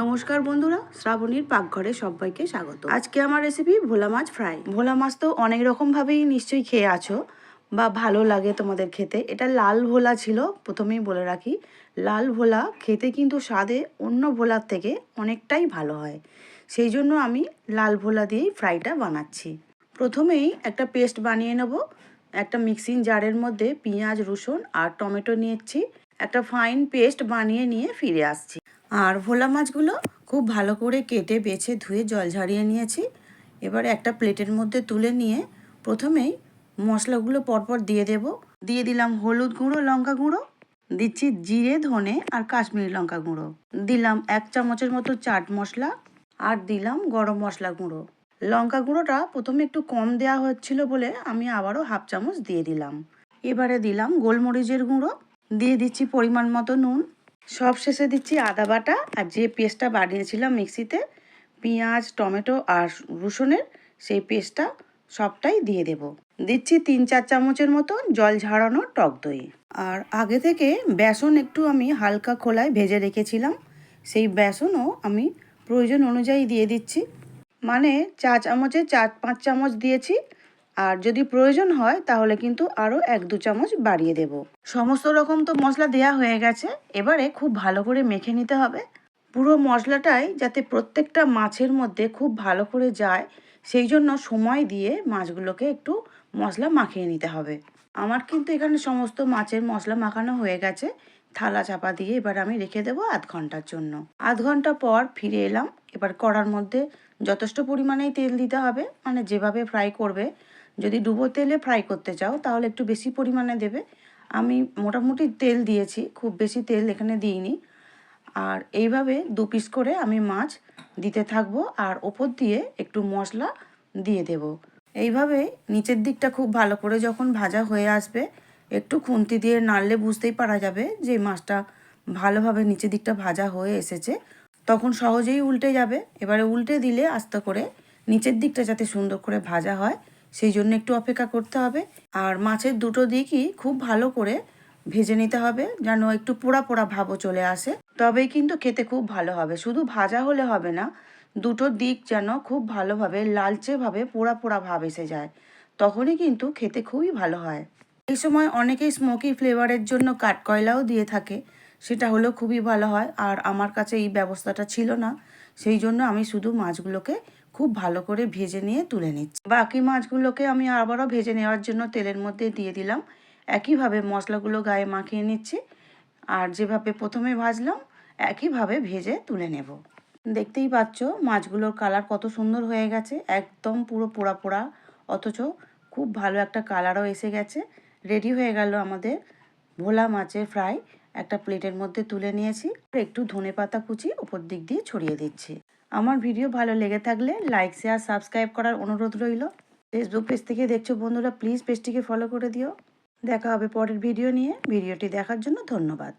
নমস্কার বন্ধুরা, শ্রাবণীর পাকঘরে সবাইকে স্বাগত। আজকে আমার রেসিপি ভোলা মাছ ফ্রাই ভোলা মাছ তো অনেক রকমভাবেই নিশ্চয়ই খেয়ে আছো, বা ভালো লাগে তোমাদের খেতে। এটা লাল ভোলা ছিল, প্রথমেই বলে রাখি। লাল ভোলা খেতে কিন্তু স্বাদে অন্য ভোলার থেকে অনেকটাই ভালো হয়। সেই জন্য আমি লাল ভোলা দিয়েই ফ্রাইটা বানাচ্ছি। প্রথমেই একটা পেস্ট বানিয়ে নেব। একটা মিক্সিং জারের মধ্যে পেঁয়াজ, রসুন আর টমেটো নিয়েছি। একটা ফাইন পেস্ট বানিয়ে নিয়ে ফিরে আসছি। আর ভোলা মাছগুলো খুব ভালো করে কেটে, বেছে, ধুয়ে, জল ঝাড়িয়ে নিয়েছি। এবার একটা প্লেটের মধ্যে তুলে নিয়ে প্রথমেই মশলাগুলো পরপর দিয়ে দেব। দিয়ে দিলাম হলুদ গুঁড়ো, লঙ্কা গুঁড়ো, দিচ্ছি জিরে, ধনে আর কাশ্মীরি লঙ্কা গুঁড়ো। দিলাম এক চামচের মতো চাট মশলা আর দিলাম গরম মশলা গুঁড়ো। লঙ্কা গুঁড়োটা প্রথমে একটু কম দেওয়া হচ্ছিল বলে আমি আবারও হাফ চামচ দিয়ে দিলাম। এবারে দিলাম গোলমরিচের গুঁড়ো দিয়ে দিচ্ছি পরিমাণ মতো নুন। সব শেষে দিচ্ছি আদা বাটা আর যে পেস্টটা বানিয়েছিলাম মিক্সিতে, পেঁয়াজ, টমেটো আর রসুনের, সেই পেস্টটা সবটাই দিয়ে দেব। দিচ্ছি তিন চার চামচের মতো জল ঝাড়ানো টক দই। আর আগে থেকে বেসন একটু আমি হালকা খোলায় ভেজে রেখেছিলাম। সেই বেসনও আমি প্রয়োজন অনুযায়ী দিয়ে দিচ্ছি। মানে চা চামচে চার পাঁচ চামচ দিয়েছি। আর যদি প্রয়োজন হয়, তাহলে কিন্তু আরও এক দু চামচ বাড়িয়ে দেব। সমস্ত রকম তো মশলা দেয়া হয়ে গেছে। এবারে খুব ভালো করে মেখে নিতে হবে। পুরো মশলাটাই যাতে প্রত্যেকটা মাছের মধ্যে খুব ভালো করে যায়, সেই জন্য সময় দিয়ে মাছগুলোকে একটু মশলা মাখিয়ে নিতে হবে। আমার কিন্তু এখানে সমস্ত মাছের মশলা মাখানো হয়ে গেছে। থালা চাপা দিয়ে এবার আমি রেখে দেবো আধ ঘণ্টার জন্য। আধ ঘণ্টা পর ফিরে এলাম। এবার কড়ার মধ্যে যথেষ্ট পরিমাণেই তেল দিতে হবে। মানে যেভাবে ফ্রাই করবে যদি ডুবো তেলে ফ্রাই করতে চাও, তাহলে একটু বেশি পরিমাণে দেবে। আমি মোটামুটি তেল দিয়েছি, খুব বেশি তেল এখানে দিইনি। আর এইভাবে দু পিস করে আমি মাছ দিতে থাকব, আর ওপর দিয়ে একটু মশলা দিয়ে দেব। এইভাবে নিচের দিকটা খুব ভালো করে যখন ভাজা হয়ে আসবে, একটু খুন্তি দিয়ে নাড়লে বুঝতেই পারা যাবে যে মাছটা ভালোভাবে নিচের দিকটা ভাজা হয়ে এসেছে। তখন সহজেই উল্টে যাবে। এবারে উল্টে দিলে আস্তে করে নিচের দিকটা যাতে সুন্দর করে ভাজা হয় সেই জন্য একটু অপেক্ষা করতে হবে। আর মাছের দুটো দিকই খুব ভালো করে ভেজে নিতে হবে, যেন একটু পোড়া পোড়া ভাবও চলে আসে। তবেই কিন্তু খেতে খুব ভালো হবে। শুধু ভাজা হলে হবে না, দুটো দিক যেন খুব ভালোভাবে, লালচেভাবে, পোড়া পোড়া ভাব এসে যায়। তখনই কিন্তু খেতে খুবই ভালো হয়। এই সময় অনেকেই স্মোকি ফ্লেভারের জন্য কাঠকয়লাও দিয়ে থাকে। সেটা হলেও খুবই ভালো হয়। আর আমার কাছে এই ব্যবস্থাটা ছিল না। সেই জন্য আমি শুধু মাছগুলোকে খুব ভালো করে ভেজে নিয়ে তুলে নিচ্ছি। বাকি মাছগুলোকে আমি আবারও ভেজে নেওয়ার জন্য তেলের মধ্যে দিয়ে দিলাম। একইভাবে মশলাগুলো গায়ে মাখিয়ে নিচ্ছি। আর যেভাবে প্রথমে ভাজলাম, একইভাবে ভেজে তুলে নেব। দেখতেই পাচ্ছ, মাছগুলোর কালার কত সুন্দর হয়ে গেছে। একদম পুরো পোড়া পোড়া। অথচ খুব ভালো একটা কালারও এসে গেছে। রেডি হয়ে গেল আমাদের ভোলা মাছের ফ্রাই। একটা প্লেটের মধ্যে তুলে নিয়েছি একটু ধনে পাতা কুচি ওপর দিক দিয়ে ছড়িয়ে দিচ্ছি। আমার ভিডিও ভালো লেগে থাকলে লাইক শেয়ার সাবস্ক্রাইব করার অনুরোধ রইল। ফেসবুক পেজ থেকে দেখছ বন্ধুরা প্লিজ পেজটিকে ফলো করে দিও। দেখা হবে পরের ভিডিও নিয়ে। ভিডিওটি দেখার জন্য ধন্যবাদ।